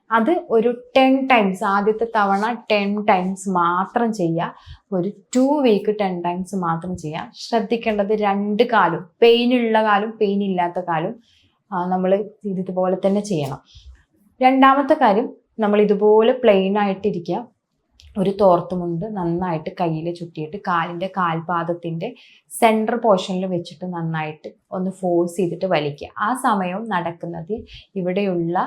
അത് ഒരു ടെൻ ടൈംസ് ആദ്യത്തെ തവണ ടെൻ ടൈംസ് മാത്രം ചെയ്യുക ഒരു ടു വീക്ക് ടെൻ ടൈംസ് മാത്രം ചെയ്യുക ശ്രദ്ധിക്കേണ്ടത് രണ്ട് കാലും പെയിൻ ഉള്ള കാലും പെയിൻ ഇല്ലാത്ത കാലും നമ്മൾ ഇതുപോലെ തന്നെ ചെയ്യണം. രണ്ടാമത്തെ കാര്യം നമ്മൾ ഇതുപോലെ പ്ലെയിൻ ആയിട്ടിരിക്കുക. ഒരു തോർത്തുമുണ്ട് നന്നായിട്ട് കയ്യിൽ ചുറ്റിയിട്ട് കാലിന്റെ കാൽപാദത്തിന്റെ സെന്റർ പോർഷനിൽ വെച്ചിട്ട് നന്നായിട്ട് ഒന്ന് ഫോഴ്സ് ചെയ്തിട്ട് വലിക്കുക. ആ സമയം നടക്കുന്നത് ഇവിടെയുള്ള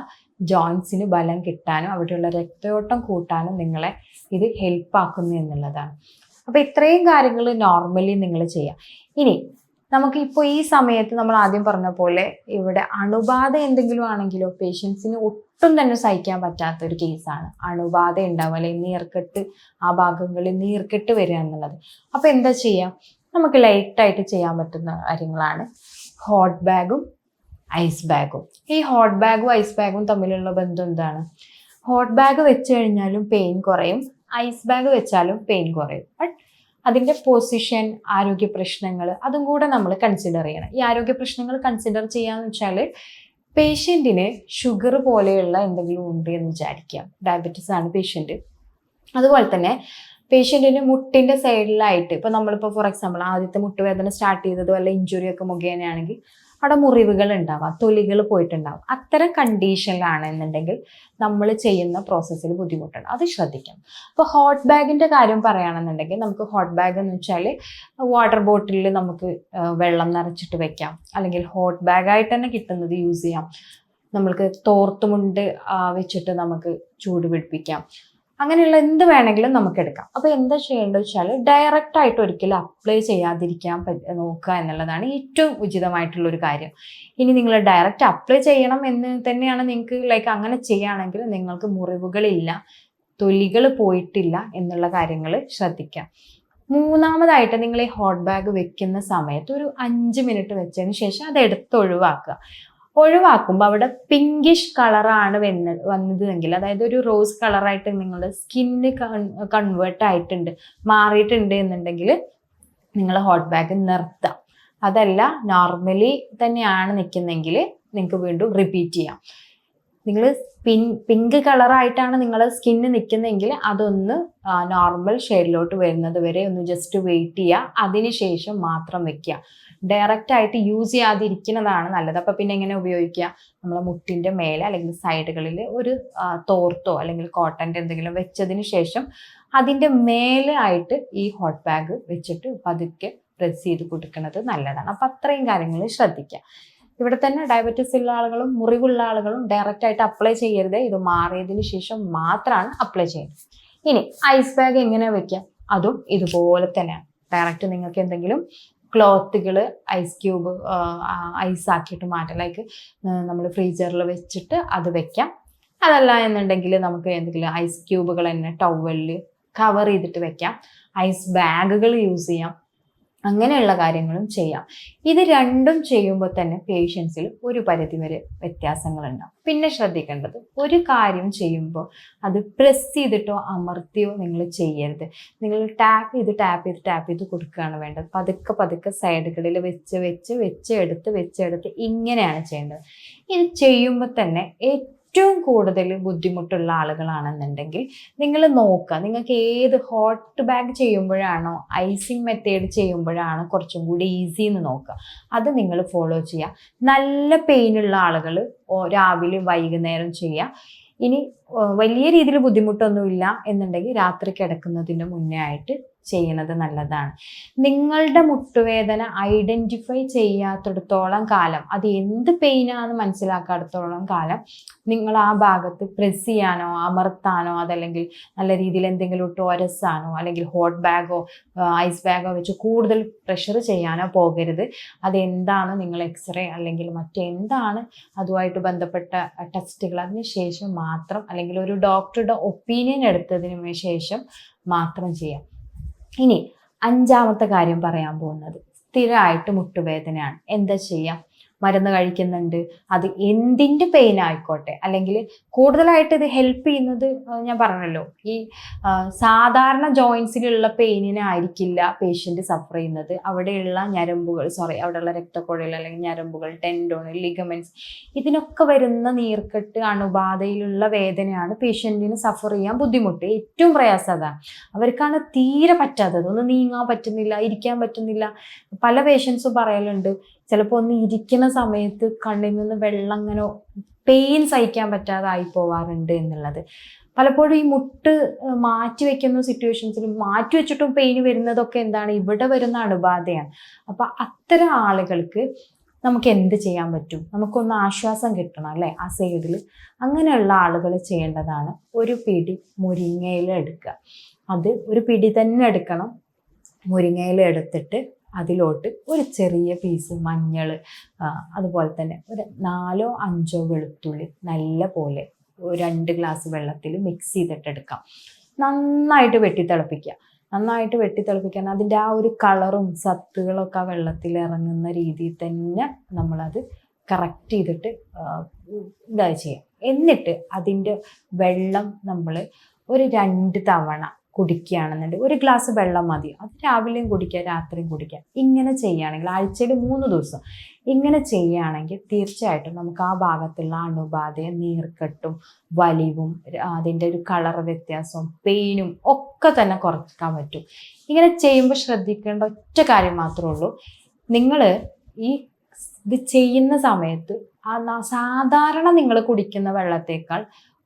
ജോയിൻസിന് ബലം കിട്ടാനും അവിടെയുള്ള രക്തയോട്ടം കൂട്ടാനും നിങ്ങളെ ഇത് ഹെൽപ്പാക്കുന്നു എന്നുള്ളതാണ്. അപ്പോൾ ഇത്രയും കാര്യങ്ങൾ നോർമലി നിങ്ങൾ ചെയ്യാം. ഇനി നമുക്ക് ഇപ്പോൾ ഈ സമയത്ത് നമ്മൾ ആദ്യം പറഞ്ഞ പോലെ ഇവിടെ അണുബാധ എന്തെങ്കിലും ആണെങ്കിലോ പേഷ്യൻസിന് ഒട്ടും തന്നെ സഹിക്കാൻ പറ്റാത്ത ഒരു കേസാണ് അണുബാധ ഉണ്ടാവുക അല്ലെങ്കിൽ നീർക്കെട്ട് ആ ഭാഗങ്ങളിൽ നീർക്കെട്ട് വരിക എന്നുള്ളത്. അപ്പോൾ എന്താ ചെയ്യാം? നമുക്ക് ലൈറ്റായിട്ട് ചെയ്യാൻ പറ്റുന്ന കാര്യങ്ങളാണ്. ഹോട്ട് ബാഗും ഐസ് ബാഗും. ഈ ഹോട്ട് ബാഗും ഐസ് ബാഗും തമ്മിലുള്ള ബന്ധം എന്താണ്? ഹോട്ട് ബാഗ് വെച്ച് കഴിഞ്ഞാലും പെയിൻ കുറയും. ഐസ് ബാഗ് വെച്ചാലും പെയിൻ കുറയും. ബട്ട് അതിന്റെ പൊസിഷൻ ആരോഗ്യ പ്രശ്നങ്ങൾ അതും കൂടെ നമ്മൾ കൺസിഡർ ചെയ്യണം. ഈ ആരോഗ്യ പ്രശ്നങ്ങൾ കൺസിഡർ ചെയ്യാന്ന് വെച്ചാൽ പേഷ്യന്റിന് ഷുഗർ പോലെയുള്ള എന്തെങ്കിലും ഉണ്ട് എന്ന് വിചാരിക്കാം. ഡയബറ്റീസ് ആണ് പേഷ്യന്റ് അതുപോലെ തന്നെ പേഷ്യന്റിന് മുട്ടിന്റെ സൈഡിലായിട്ട് ഇപ്പോൾ നമ്മളിപ്പോൾ ഫോർ എക്സാമ്പിൾ ആദ്യത്തെ മുട്ടുവേദന സ്റ്റാർട്ട് ചെയ്തത് വല്ല ഇഞ്ചുറിയൊക്കെ മുഖേനയാണെങ്കിൽ അവിടെ മുറിവുകൾ ഉണ്ടാവാം തൊലികൾ പോയിട്ടുണ്ടാവും. അത്തരം കണ്ടീഷനിലാണെന്നുണ്ടെങ്കിൽ നമ്മൾ ചെയ്യുന്ന പ്രോസസ്സിൽ ബുദ്ധിമുട്ടുണ്ട് അത് ശ്രദ്ധിക്കണം. അപ്പോൾ ഹോട്ട് ബാഗിന്റെ കാര്യം പറയുകയാണെന്നുണ്ടെങ്കിൽ നമുക്ക് ഹോട്ട് ബാഗ് എന്ന് വെച്ചാൽ വാട്ടർ ബോട്ടിലിൽ നമുക്ക് വെള്ളം നിറച്ചിട്ട് വെക്കാം. അല്ലെങ്കിൽ ഹോട്ട് ബാഗായിട്ട് തന്നെ കിട്ടുന്നത് യൂസ് ചെയ്യാം. നമ്മൾക്ക് തോർത്തുമുണ്ട് വെച്ചിട്ട് നമുക്ക് ചൂട് പിടിപ്പിക്കാം. അങ്ങനെയുള്ള എന്ത് വേണമെങ്കിലും നമുക്ക് എടുക്കാം. അപ്പോൾ എന്താ ചെയ്യേണ്ടത് വെച്ചാൽ ഡയറക്റ്റ് ആയിട്ട് ഒരിക്കലും അപ്ലൈ ചെയ്യാതിരിക്കാൻ നോക്കുക എന്നുള്ളതാണ് ഏറ്റവും ഉചിതമായിട്ടുള്ള ഒരു കാര്യം. ഇനി നിങ്ങൾ ഡയറക്റ്റ് അപ്ലൈ ചെയ്യണം എന്ന് തന്നെയാണ് നിങ്ങൾക്ക് ലൈക്ക് അങ്ങനെ ചെയ്യുകയാണെങ്കിൽ നിങ്ങൾക്ക് മുറിവുകളില്ല തൊലികൾ പോയിട്ടില്ല എന്നുള്ള കാര്യങ്ങൾ ശ്രദ്ധിക്കാം. മൂന്നാമതായിട്ട് നിങ്ങൾ ഈ ഹോട്ട് ബാഗ് വെക്കുന്ന സമയത്ത് ഒരു അഞ്ച് മിനിറ്റ് വെച്ചതിന് ശേഷം അത് എടുത്ത് ഒഴിവാക്കുക. ഒഴിവാക്കുമ്പോൾ അവിടെ പിങ്കിഷ് കളറാണ് വന്ന് വന്നതെങ്കിൽ അതായത് ഒരു റോസ് കളറായിട്ട് നിങ്ങളുടെ സ്കിന്ന് കൺവേർട്ട് ആയിട്ടുണ്ട് മാറിയിട്ടുണ്ട് എന്നുണ്ടെങ്കിൽ നിങ്ങൾ ഹോട്ട് ബാഗ് നിർത്താം. അതല്ല നോർമലി തന്നെയാണ് നിൽക്കുന്നതെങ്കിൽ നിങ്ങൾക്ക് വീണ്ടും റിപ്പീറ്റ് ചെയ്യാം. നിങ്ങൾ പിൻ പിങ്ക് കളറായിട്ടാണ് നിങ്ങളുടെ സ്കിന്ന് നിൽക്കുന്നതെങ്കിൽ അതൊന്ന് നോർമൽ ഷെയ്ഡിലോട്ട് വരുന്നത് വരെ ഒന്ന് ജസ്റ്റ് വെയിറ്റ് ചെയ്യുക അതിനുശേഷം മാത്രം വെക്കുക ഡയറക്റ്റ് ആയിട്ട് യൂസ് ചെയ്യാതിരിക്കുന്നതാണ് നല്ലത്. അപ്പോൾ പിന്നെ എങ്ങനെ ഉപയോഗിക്കുക നമ്മൾ മുട്ടിന്റെ മേലെ അല്ലെങ്കിൽ സൈഡുകളിൽ ഒരു തോർത്തോ അല്ലെങ്കിൽ കോട്ടന്റെ എന്തെങ്കിലും വെച്ചതിന് ശേഷം അതിന്റെ മേലെ ആയിട്ട് ഈ ഹോട്ട് ബാഗ് വെച്ചിട്ട് പതുക്കെ പ്രസ് ചെയ്ത് കൊടുക്കുന്നത് നല്ലതാണ്. അപ്പം അത്രയും കാര്യങ്ങൾ ശ്രദ്ധിക്കുക ഇവിടെ തന്നെ ഡയബറ്റീസ് ഉള്ള ആളുകളും മുറിവുള്ള ആളുകളും ഡയറക്റ്റ് ആയിട്ട് അപ്ലൈ ചെയ്യരുത്. ഇത് മാറിയതിന് ശേഷം മാത്രമാണ് അപ്ലൈ ചെയ്യുന്നത്. ഇനി ഐസ് ബാഗ് എങ്ങനെ വെക്കാം? അതും ഇതുപോലെ തന്നെയാണ്. ഡയറക്റ്റ് നിങ്ങൾക്ക് എന്തെങ്കിലും ക്ലോത്തുകൾ ഐസ് ക്യൂബ് ഐസ് ആക്കിയിട്ട് മാറ്റാം. ലൈക്ക് നമ്മൾ ഫ്രീസറിൽ വെച്ചിട്ട് അത് വെക്കാം. അതല്ല എന്നുണ്ടെങ്കിൽ നമുക്ക് എന്തെങ്കിലും ഐസ് ക്യൂബുകൾ തന്നെ ടവലിൽ കവർ ചെയ്തിട്ട് വെക്കാം. ഐസ് ബാഗുകൾ യൂസ് ചെയ്യാം. അങ്ങനെയുള്ള കാര്യങ്ങളും ചെയ്യാം. ഇത് രണ്ടും ചെയ്യുമ്പോൾ തന്നെ പേഷ്യൻസിൽ ഒരു പരിധിവരെ വ്യത്യാസങ്ങളുണ്ടാവും. പിന്നെ ശ്രദ്ധിക്കേണ്ടത് ഒരു കാര്യം ചെയ്യുമ്പോൾ അത് പ്രസ് ചെയ്തിട്ടോ അമർത്തിയോ നിങ്ങൾ ചെയ്യരുത്. നിങ്ങൾ ടാപ്പ് ചെയ്ത് ടാപ്പ് ചെയ്ത് ടാപ്പ് ചെയ്ത് കൊടുക്കുകയാണ് വേണ്ടത്. പതുക്കെ പതുക്കെ സൈഡുകളിൽ വെച്ച് വെച്ച് വെച്ച് എടുത്ത് വെച്ചെടുത്ത് ഇങ്ങനെയാണ് ചെയ്യേണ്ടത്. ഇത് ചെയ്യുമ്പോൾ തന്നെ ഏറ്റവും കൂടുതൽ ബുദ്ധിമുട്ടുള്ള ആളുകളാണെന്നുണ്ടെങ്കിൽ നിങ്ങൾ നോക്കുക. നിങ്ങൾക്ക് ഏത് ഹോട്ട് ബാഗ് ചെയ്യുമ്പോഴാണോ ഐസിങ് മെത്തേഡ് ചെയ്യുമ്പോഴാണോ കുറച്ചും കൂടി ഈസി എന്ന് നോക്കുക. അത് നിങ്ങൾ ഫോളോ ചെയ്യുക. നല്ല പെയിനുള്ള ആളുകൾ രാവിലെ വൈകുന്നേരം ചെയ്യുക. ഇനി വലിയ രീതിയിൽ ബുദ്ധിമുട്ടൊന്നുമില്ല എന്നുണ്ടെങ്കിൽ രാത്രി കിടക്കുന്നതിന് മുന്നേ ആയിട്ട് ചെയ്യണത് നല്ലതാണ്. നിങ്ങളുടെ മുട്ടുവേദന ഐഡന്റിഫൈ ചെയ്യാത്തിടത്തോളം കാലം അത് എന്ത് പെയിനാണെന്ന് മനസ്സിലാക്കാത്തിടത്തോളം കാലം നിങ്ങൾ ആ ഭാഗത്ത് പ്രസ് ചെയ്യാനോ അമർത്താനോ അതല്ലെങ്കിൽ നല്ല രീതിയിൽ എന്തെങ്കിലും ഇട്ട് ഒരസാനോ അല്ലെങ്കിൽ ഹോട്ട് ബാഗോ ഐസ് ബാഗോ വെച്ച് കൂടുതൽ പ്രഷർ ചെയ്യാനോ പോകരുത്. അതെന്താണ് നിങ്ങൾ എക്സ്റേ അല്ലെങ്കിൽ മറ്റെന്താണ് അതുമായിട്ട് ബന്ധപ്പെട്ട ടെസ്റ്റുകൾ അതിന് ശേഷം മാത്രം അല്ലെങ്കിൽ ഒരു ഡോക്ടറുടെ ഒപ്പീനിയൻ എടുത്തതിന് ശേഷം മാത്രം ചെയ്യാം. ഇനി അഞ്ചാമത്തെ കാര്യം പറയാൻ പോകുന്നത്. സ്ഥിരമായിട്ട് മുട്ടുവേദനയാണ്. എന്താ ചെയ്യാം? മരുന്ന് കഴിക്കുന്നുണ്ട്. അത് എന്തിന്റെ പെയിൻ ആയിക്കോട്ടെ. അല്ലെങ്കിൽ കൂടുതലായിട്ട് ഇത് ഹെൽപ്പ് ചെയ്യുന്നത് ഞാൻ പറഞ്ഞല്ലോ. ഈ സാധാരണ ജോയിൻസിലുള്ള പെയിനിനായിരിക്കില്ല പേഷ്യന്റ് സഫർ ചെയ്യുന്നത്. അവിടെയുള്ള ഞരമ്പുകൾ സോറി അവിടെയുള്ള രക്തക്കുഴൽ അല്ലെങ്കിൽ ഞരമ്പുകൾ ടെൻഡോൺ ലിഗമെന്റ്സ് ഇതിനൊക്കെ വരുന്ന നീർക്കെട്ട് അണുബാധയിലുള്ള വേദനയാണ് പേഷ്യന്റിന് സഫർ ചെയ്യാൻ ബുദ്ധിമുട്ട്. ഏറ്റവും പ്രയാസം അവർക്കാണ് തീരെ പറ്റാത്തത്. ഒന്ന് നീങ്ങാൻ പറ്റുന്നില്ല ഇരിക്കാൻ പറ്റുന്നില്ല. പല പേഷ്യൻസും പറയലുണ്ട് ചിലപ്പോൾ ഒന്ന് ഇരിക്കുന്ന സമയത്ത് കണ്ണിൽ നിന്ന് വെള്ളം അങ്ങനെ പെയിൻ സഹിക്കാൻ പറ്റാതെ ആയി പോവാറുണ്ട് എന്നുള്ളത്. പലപ്പോഴും ഈ മുട്ട് മാറ്റി വെക്കുന്ന സിറ്റുവേഷൻസിൽ മാറ്റി വെച്ചിട്ടും പെയിൻ വരുന്നതൊക്കെ എന്താണ്? ഇവിടെ വരുന്ന അണുബാധയാണ്. അപ്പൊ അത്തരം ആളുകൾക്ക് നമുക്ക് എന്ത് ചെയ്യാൻ പറ്റും? നമുക്കൊന്ന് ആശ്വാസം കിട്ടണം അല്ലേ? ആ സൈഡിൽ അങ്ങനെയുള്ള ആളുകൾ ചെയ്യേണ്ടതാണ് ഒരു പിടി മുരിങ്ങയില എടുക്കുക. അത് ഒരു പിടി തന്നെ എടുക്കണം. മുരിങ്ങയില എടുത്തിട്ട് അതിലോട്ട് ഒരു ചെറിയ പീസ് മഞ്ഞൾ അതുപോലെ തന്നെ ഒരു നാലോ അഞ്ചോ വെളുത്തുള്ളി നല്ല പോലെ രണ്ട് ഗ്ലാസ് വെള്ളത്തിൽ മിക്സ് ചെയ്തിട്ടെടുക്കാം നന്നായിട്ട് വെട്ടി തിളപ്പിക്കുക. നന്നായിട്ട് വെട്ടി തിളപ്പിക്കാൻ അതിന്റെ ആ ഒരു കളറും സത്തുകളൊക്കെ ആ വെള്ളത്തിൽ ഇറങ്ങുന്ന രീതിയിൽ തന്നെ നമ്മളത് കറക്റ്റ് ചെയ്തിട്ട് ഇതായി ചെയ്യാം. എന്നിട്ട് അതിന്റെ വെള്ളം നമ്മൾ ഒരു രണ്ട് തവണ കുടിക്കുകയാണെന്നുണ്ടെങ്കിൽ ഒരു ഗ്ലാസ് വെള്ളം മതി. അത് രാവിലെയും കുടിക്കുക രാത്രിയും കുടിക്കുക ഇങ്ങനെ ചെയ്യുകയാണെങ്കിൽ ആഴ്ചയിൽ മൂന്ന് ദിവസം ഇങ്ങനെ ചെയ്യുകയാണെങ്കിൽ തീർച്ചയായിട്ടും നമുക്ക് ആ ഭാഗത്തുള്ള അണുബാധയെ നീർക്കെട്ടും വലിവും അതിന്റെ ഒരു കളർ വ്യത്യാസവും പെയിനും ഒക്കെ തന്നെ കുറയ്ക്കാൻ പറ്റും. ഇങ്ങനെ ചെയ്യുമ്പോൾ ശ്രദ്ധിക്കേണ്ട ഒറ്റ കാര്യം മാത്രമേ ഉള്ളൂ. നിങ്ങൾ ഈ ഇത് ചെയ്യുന്ന സമയത്ത് സാധാരണ നിങ്ങൾ കുടിക്കുന്ന വെള്ളത്തേക്കാൾ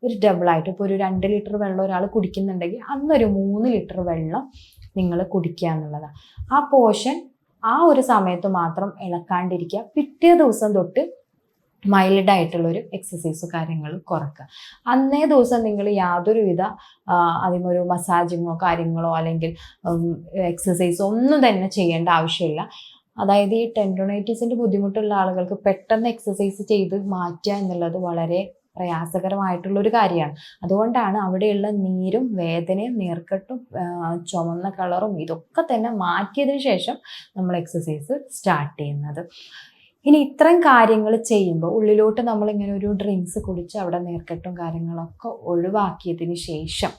ഒരു ഡബിളായിട്ട് ഇപ്പോൾ ഒരു രണ്ട് ലിറ്റർ വെള്ളം ഒരാൾ കുടിക്കുന്നുണ്ടെങ്കിൽ അന്നൊരു മൂന്ന് ലിറ്റർ വെള്ളം നിങ്ങൾ കുടിക്കുക എന്നുള്ളതാണ് ആ പോഷൻ ആ ഒരു സമയത്ത് മാത്രം ഇളക്കാണ്ടിരിക്കുക. പിറ്റേ ദിവസം തൊട്ട് മൈൽഡ് ആയിട്ടുള്ളൊരു എക്സസൈസ് കാര്യങ്ങൾ കുറക്കുക. അന്നേ ദിവസം നിങ്ങൾ യാതൊരുവിധ അതിനൊരു മസാജിങ്ങോ കാര്യങ്ങളോ അല്ലെങ്കിൽ എക്സസൈസോ ഒന്നും തന്നെ ചെയ്യേണ്ട ആവശ്യമില്ല. അതായത് ഈ ടെൻഡോണൈറ്റിസിന്റെ ബുദ്ധിമുട്ടുള്ള ആളുകൾക്ക് പെട്ടെന്ന് എക്സസൈസ് ചെയ്ത് മാറ്റുക എന്നുള്ളത് വളരെ പ്രയാസകരമായിട്ടുള്ള ഒരു കാര്യമാണ്. അതുകൊണ്ടാണ് അവിടെയുള്ള നീരും വേദനയും നീർക്കെട്ടും ചുമന്ന കളറും ഇതൊക്കെ തന്നെ മാറ്റിയതിന് ശേഷം നമ്മൾ എക്സസൈസ് സ്റ്റാർട്ട് ചെയ്യുന്നത്. ഇനി ഇത്രയും കാര്യങ്ങൾ ചെയ്യുമ്പോൾ ഉള്ളിലോട്ട് നമ്മൾ ഇങ്ങനെ ഒരു ഡ്രിങ്ക്സ് കുടിച്ച് അവിടെ നീർക്കെട്ടും കാര്യങ്ങളൊക്കെ ഒഴിവാക്കിയതിന് ശേഷം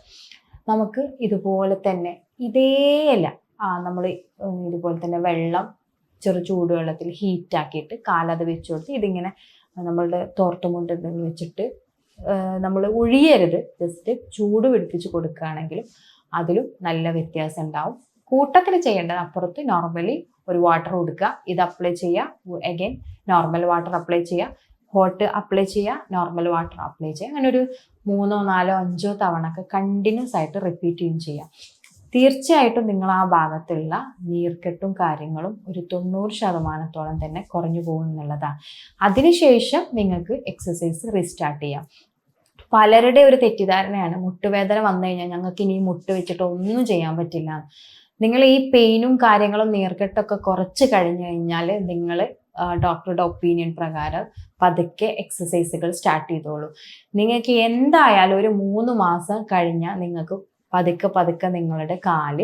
നമുക്ക് ഇതുപോലെ തന്നെ ഇതേയല്ല നമ്മൾ ഇതുപോലെ തന്നെ വെള്ളം ചെറു ചൂടുവെള്ളത്തിൽ ഹീറ്റാക്കിയിട്ട് കാലത് വെച്ച് കൊടുത്ത് ഇതിങ്ങനെ നമ്മളുടെ തോർത്തുമുണ്ട് എന്തെങ്കിലും വെച്ചിട്ട് നമ്മൾ ഒഴിയരുത് ജസ്റ്റ് ചൂട് പിടിപ്പിച്ച് കൊടുക്കുകയാണെങ്കിലും അതിലും നല്ല വ്യത്യാസം ഉണ്ടാവും. കൂട്ടത്തിൽ ചെയ്യേണ്ടത് അപ്പുറത്ത് നോർമലി ഒരു വാട്ടർ കൊടുക്കുക. ഇത് അപ്ലൈ ചെയ്യുക. അഗൈൻ നോർമൽ വാട്ടർ അപ്ലൈ ചെയ്യുക. ഹോട്ട് അപ്ലൈ ചെയ്യുക. നോർമൽ വാട്ടർ അപ്ലൈ ചെയ്യുക. അങ്ങനെ ഒരു മൂന്നോ നാലോ അഞ്ചോ തവണ ഒക്കെ കണ്ടിന്യൂസ് ആയിട്ട് റിപ്പീറ്റ് ചെയ്യും ചെയ്യാം. തീർച്ചയായിട്ടും നിങ്ങൾ ആ ഭാഗത്തുള്ള നീർക്കെട്ടും കാര്യങ്ങളും ഒരു തൊണ്ണൂറ് ശതമാനത്തോളം തന്നെ കുറഞ്ഞു പോകും എന്നുള്ളതാണ്. അതിനുശേഷം നിങ്ങൾക്ക് എക്സസൈസ് റീസ്റ്റാർട്ട് ചെയ്യാം. പലരുടെ ഒരു തെറ്റിദ്ധാരണയാണ് മുട്ടുവേദന വന്നു കഴിഞ്ഞാൽ ഞങ്ങൾക്ക് ഇനി മുട്ട് വെച്ചിട്ട് ഒന്നും ചെയ്യാൻ പറ്റില്ല. നിങ്ങൾ ഈ പെയിനും കാര്യങ്ങളും നീർക്കെട്ടൊക്കെ കുറച്ച് കഴിഞ്ഞു കഴിഞ്ഞാൽ നിങ്ങൾ ഡോക്ടറുടെ ഒപ്പീനിയൻ പ്രകാരം പതുക്കെ എക്സസൈസുകൾ സ്റ്റാർട്ട് ചെയ്തോളൂ. നിങ്ങൾക്ക് എന്തായാലും ഒരു മൂന്ന് മാസം കഴിഞ്ഞാൽ നിങ്ങൾക്ക് പതുക്കെ പതുക്കെ നിങ്ങളുടെ കാൽ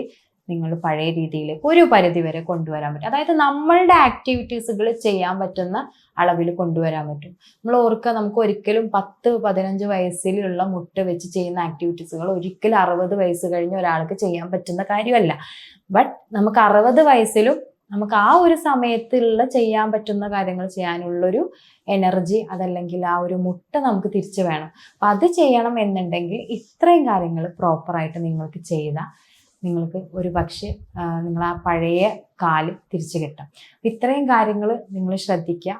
നിങ്ങൾ പഴയ രീതിയിലേക്ക് ഒരു പരിധി വരെ കൊണ്ടുവരാൻ പറ്റും. അതായത് നമ്മളുടെ ആക്ടിവിറ്റീസുകൾ ചെയ്യാൻ പറ്റുന്ന അളവിൽ കൊണ്ടുവരാൻ പറ്റും. നമ്മൾ ഓർക്കുക നമുക്ക് ഒരിക്കലും പത്ത് പതിനഞ്ച് വയസ്സിലുള്ള മുട്ട വെച്ച് ചെയ്യുന്ന ആക്ടിവിറ്റീസുകൾ ഒരിക്കലും അറുപത് വയസ്സ് കഴിഞ്ഞ ഒരാൾക്ക് ചെയ്യാൻ പറ്റുന്ന കാര്യമല്ല. ബട്ട് നമുക്ക് അറുപത് വയസ്സിലും നമുക്ക് ആ ഒരു സമയത്തുള്ള ചെയ്യാൻ പറ്റുന്ന കാര്യങ്ങൾ ചെയ്യാനുള്ളൊരു എനർജി അതല്ലെങ്കിൽ ആ ഒരു മുട്ട നമുക്ക് തിരിച്ചു വേണം. അപ്പം അത് ചെയ്യണം എന്നുണ്ടെങ്കിൽ ഇത്രയും കാര്യങ്ങൾ പ്രോപ്പറായിട്ട് നിങ്ങൾക്ക് ചെയ്താൽ നിങ്ങൾക്ക് ഒരു പക്ഷേ നിങ്ങൾ ആ പഴയ കാൽ തിരിച്ചു കിട്ടും. ഇത്രയും കാര്യങ്ങൾ നിങ്ങൾ ശ്രദ്ധിക്കുക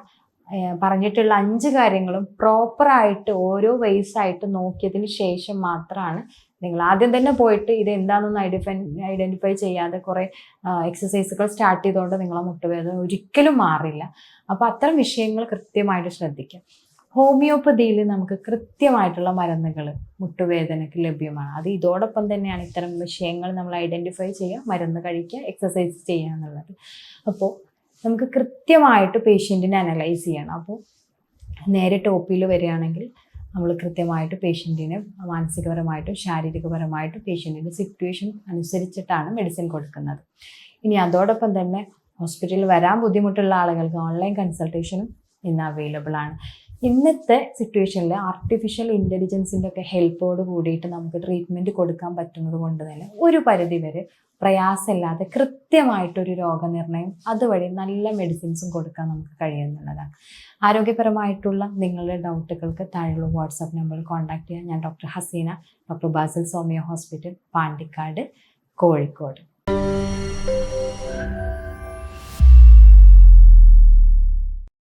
പറഞ്ഞിട്ടുള്ള അഞ്ച് കാര്യങ്ങളും പ്രോപ്പറായിട്ട് ഓരോ വയസ്സായിട്ട് നോക്കിയതിന് ശേഷം മാത്രമാണ് നിങ്ങൾ ആദ്യം തന്നെ പോയിട്ട് ഇത് എന്താണെന്ന് ഐഡന്റിഫൈ ഐഡന്റിഫൈ ചെയ്യാതെ കുറേ എക്സസൈസുകൾ സ്റ്റാർട്ട് ചെയ്തുകൊണ്ട് നിങ്ങളെ മുട്ടുവേദന ഒരിക്കലും മാറില്ല. അപ്പോൾ അത്തരം വിഷയങ്ങൾ കൃത്യമായിട്ട് ശ്രദ്ധിക്കുക. ഹോമിയോപ്പതിയിൽ നമുക്ക് കൃത്യമായിട്ടുള്ള മരുന്നുകൾ മുട്ടുവേദനയ്ക്ക് ലഭ്യമാണ്. അത് ഇതോടൊപ്പം തന്നെയാണ് ഇത്തരം വിഷയങ്ങൾ നമ്മൾ ഐഡന്റിഫൈ ചെയ്യുക മരുന്ന് കഴിക്കുക എക്സസൈസ് ചെയ്യുക എന്നുള്ളത്. അപ്പോൾ നമുക്ക് കൃത്യമായിട്ട് പേഷ്യന്റിനെ അനലൈസ് ചെയ്യണം. അപ്പോൾ നേരെ ടോപ്പിൽ വരികയാണെങ്കിൽ നമ്മൾ കൃത്യമായിട്ട് പേഷ്യന്റിന് മാനസികപരമായിട്ടും ശാരീരികപരമായിട്ടും പേഷ്യന്റിന്റെ സിറ്റുവേഷൻ അനുസരിച്ചിട്ടാണ് മെഡിസിൻ കൊടുക്കുന്നത്. ഇനി അതോടൊപ്പം തന്നെ ഹോസ്പിറ്റലിൽ വരാൻ ബുദ്ധിമുട്ടുള്ള ആളുകൾക്ക് ഓൺലൈൻ കൺസൾട്ടേഷനും ഇന്ന് അവൈലബിൾ ആണ്. ഇന്നത്തെ സിറ്റുവേഷനിൽ ആർട്ടിഫിഷ്യൽ ഇന്റലിജൻസിന്റെ ഒക്കെ ഹെൽപ്പോട് കൂടിയിട്ട് നമുക്ക് ട്രീറ്റ്മെന്റ് കൊടുക്കാൻ പറ്റുന്നത് കൊണ്ട് തന്നെ ഒരു പരിധി വരെ പ്രയാസമില്ലാതെ കൃത്യമായിട്ടൊരു രോഗനിർണയം അതുവഴി നല്ല മെഡിസിൻസും കൊടുക്കാൻ നമുക്ക് കഴിയുന്നുള്ളതാണ്. ആരോഗ്യപരമായിട്ടുള്ള നിങ്ങളുടെ ഡൗട്ടുകൾക്ക് താഴെയുള്ള വാട്സാപ്പ് നമ്പറിൽ കോൺടാക്ട് ചെയ്യാൻ ഞാൻ doctor Haseena doctor Basil Somiya hospital Pandikkad Kozhikode.